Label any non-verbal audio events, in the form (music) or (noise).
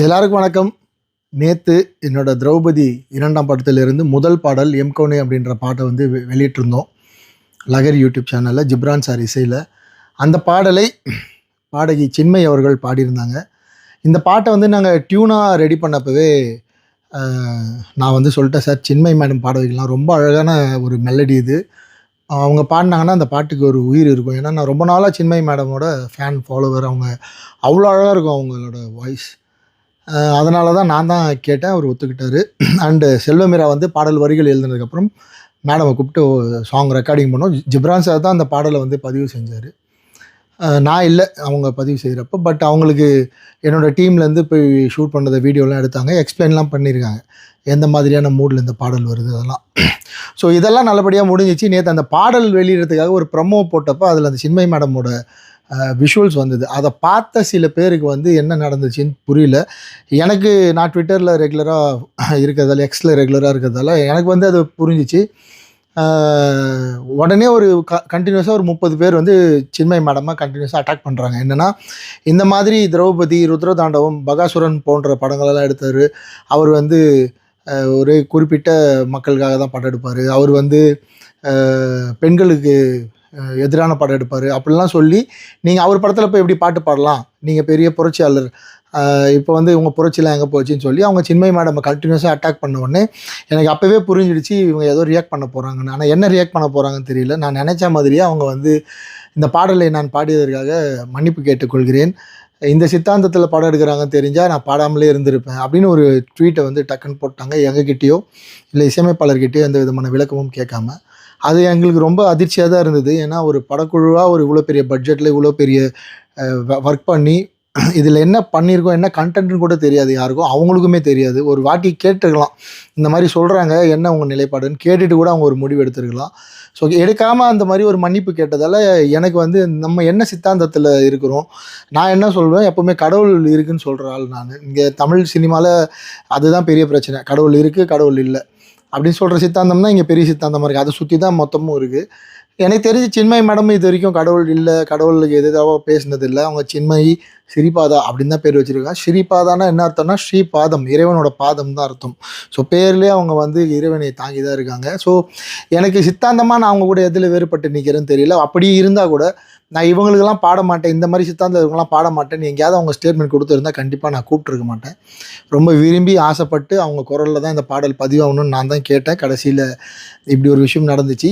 எல்லாருக்கும் வணக்கம். நேற்று என்னோட திரௌபதி இரண்டாம் படத்திலிருந்து முதல் பாடல் எம் கவுனே அப்படின்ற பாட்டை வந்து வெ- வெளியிட்டிருந்தோம். லகர் யூடியூப் சேனலில் ஜிப்ரான் சார் இசையில். அந்த பாடலை பாடகி சின்மை அவர்கள் பாடியிருந்தாங்க. இந்த பாட்டை வந்து நாங்கள் டியூனாக ரெடி பண்ணப்பவே நான் வந்து சொல்லிட்டேன் சார் சின்மை மேடம் பாட வைக்கலாம் ரொம்ப அழகான ஒரு மெலடி இது. அவங்க பாடினாங்கன்னா அந்த பாட்டுக்கு ஒரு உயிர் இருக்கும். ஏன்னா நான் ரொம்ப நாளாக சின்மை மேடமோட ஃபேன் ஃபாலோவர் அவங்க அவ்வளோ அழகாக இருக்கும் அவங்களோட வாய்ஸ் அதனால தான் நான் தான் கேட்டேன் அவர் ஒத்துக்கிட்டாரு. அண்டு செல்வமீரா வந்து பாடல் வரிகள் எழுதினதுக்கப்புறம் மேடமை கூப்பிட்டு சாங் ரெக்கார்டிங் பண்ணோம். ஜிப்ரான் சார் தான் அந்த பாடலை வந்து பதிவு செஞ்சார். நான் இல்லை அவங்க பதிவு செய்கிறப்ப பட் அவங்களுக்கு என்னோடய டீம்லேருந்து போய் ஷூட் பண்ணுறத வீடியோலாம் எடுத்தாங்க எக்ஸ்பிளைன்லாம் பண்ணியிருக்காங்க எந்த மாதிரியான மூடில் இந்த பாடல் வருது அதெல்லாம். ஸோ இதெல்லாம் நல்லபடியாக முடிஞ்சிச்சு. நேற்று அந்த பாடல் வெளியிடறதுக்காக ஒரு ப்ரமோ போட்டப்போ அதில் அந்த சின்மை மேடமோட விஷுவல்ஸ் வந்தது. அதை பார்த்த சில பேருக்கு வந்து என்ன நடந்துச்சுன்னு புரியல. எனக்கு நான் ட்விட்டரில் ரெகுலராக இருக்கிறதால எக்ஸில் ரெகுலராக இருக்கிறதால எனக்கு வந்து அது புரிஞ்சிச்சு. உடனே ஒரு க கண்டினியூஸாக ஒரு முப்பது பேர் வந்து சின்மய் மேடமாக கண்டினியூஸாக அட்டாக் பண்ணுறாங்க என்னென்னா இந்த மாதிரி திரௌபதி ருத்ரதாண்டவம் பகாசுரன் போன்ற படங்களெல்லாம் எடுத்தார். அவர் வந்து ஒரு குறிப்பிட்ட மக்களுக்காக தான் படம் எடுப்பார். அவர் வந்து பெண்களுக்கு எதிரான படம் எடுப்பார். அப்படிலாம் சொல்லி நீங்கள் அவர் படத்தில் போய் எப்படி பாட்டு பாடலாம்? நீங்கள் பெரிய புரட்சியாளர் இப்போ வந்து இவங்க புரட்சிலாம் எங்கே போச்சுன்னு சொல்லி அவங்க சின்மை மேடம் கண்டினியூஸாக அட்டாக் பண்ண உடனே எனக்கு அப்போவே புரிஞ்சிடுச்சு இவங்க ஏதோ ரியாக்ட் பண்ண போகிறாங்கன்னு ஆனால் என்ன ரியாக்ட் பண்ண போகிறாங்கன்னு தெரியல. நான் நினச்ச மாதிரியே அவங்க வந்து இந்த பாடலை நான் பாடியதற்காக மன்னிப்பு கேட்டுக்கொள்கிறேன். இந்த சித்தாந்தத்தில் படம் எடுக்கிறாங்கன்னு தெரிஞ்சால் நான் பாடாமலே இருந்திருப்பேன் அப்படின்னு ஒரு ட்வீட்டை வந்து டக்குன்னு போட்டாங்க எங்ககிட்டயோ இல்லை இசையமைப்பாளர்கிட்டயோ எந்த விதமான விளக்கமும் கேட்காம. அது எங்களுக்கு ரொம்ப அதிர்ச்சியாக தான் இருந்தது. ஏன்னா ஒரு படக்குழுவாக ஒரு இவ்வளோ பெரிய பட்ஜெட்டில் இவ்வளோ பெரிய ஒர்க் பண்ணி (clears throat) இதில் என்ன பண்ணியிருக்கோம் என்ன கண்டென்ட்னு கூட தெரியாது யாருக்கும். அவங்களுக்குமே தெரியாது. ஒரு வாட்டி கேட்டுருக்கலாம். இந்த மாதிரி சொல்கிறாங்க என்ன உங்கள் நிலைப்பாடுன்னு கேட்டுட்டு கூட அவங்க ஒரு முடிவு எடுத்துருக்கலாம். ஸோ எடுக்காமல் அந்த மாதிரி ஒரு மன்னிப்பு கேட்டதால் எனக்கு வந்து நம்ம என்ன சித்தாந்தத்தில் இருக்கிறோம் நான் என்ன சொல்வேன் எப்போவுமே கடவுள் இருக்குன்னு சொல்கிற ஆள் நான். இங்கே தமிழ் சினிமாவில் அதுதான் பெரிய பிரச்சனை. கடவுள் இருக்குது கடவுள் இல்லை. அப்படின்னு சொல்கிற சித்தாந்தம் தான் இங்கே பெரிய சித்தாந்தமாக இருக்குது அதை சுற்றி தான் மொத்தமும் இருக்குது எனக்கு தெரிஞ்சு சின்மை மேடம் இது வரைக்கும் கடவுள் இல்லை கடவுளுக்கு எதாவது பேசினது இல்லை. அவங்க சின்மயி ஸ்ரீபாதா அப்படின்னு தான் பேர் வச்சுருக்காங்க ஸ்ரீபாதானா என்ன அர்த்தம்னா ஸ்ரீபாதம் இறைவனோட பாதம் தான் அர்த்தம். ஸோ பேர்லேயே அவங்க வந்து இறைவனை தாங்கி தான் இருக்காங்க. ஸோ எனக்கு சித்தாந்தமாக நான் அவங்க கூட எதில் வேறுபட்டு நிற்கிறேன்னு தெரியல. அப்படி இருந்தால் கூட நான் இவங்களுக்கெல்லாம் பாட மாட்டேன். இந்த மாதிரி சித்தாந்தம் இவங்கெல்லாம் பாட மாட்டேன்னு எங்கேயாவது அவங்க ஸ்டேட்மெண்ட் கொடுத்துருந்தா கண்டிப்பாக நான் கூப்பிட்டுருக்க மாட்டேன். ரொம்ப விரும்பி ஆசைப்பட்டு அவங்க குரலில் தான் இந்த பாடல் பதிவாகணும்னு நான் தான் கேட்டேன். கடைசியில் இப்படி ஒரு விஷயம் நடந்துச்சு.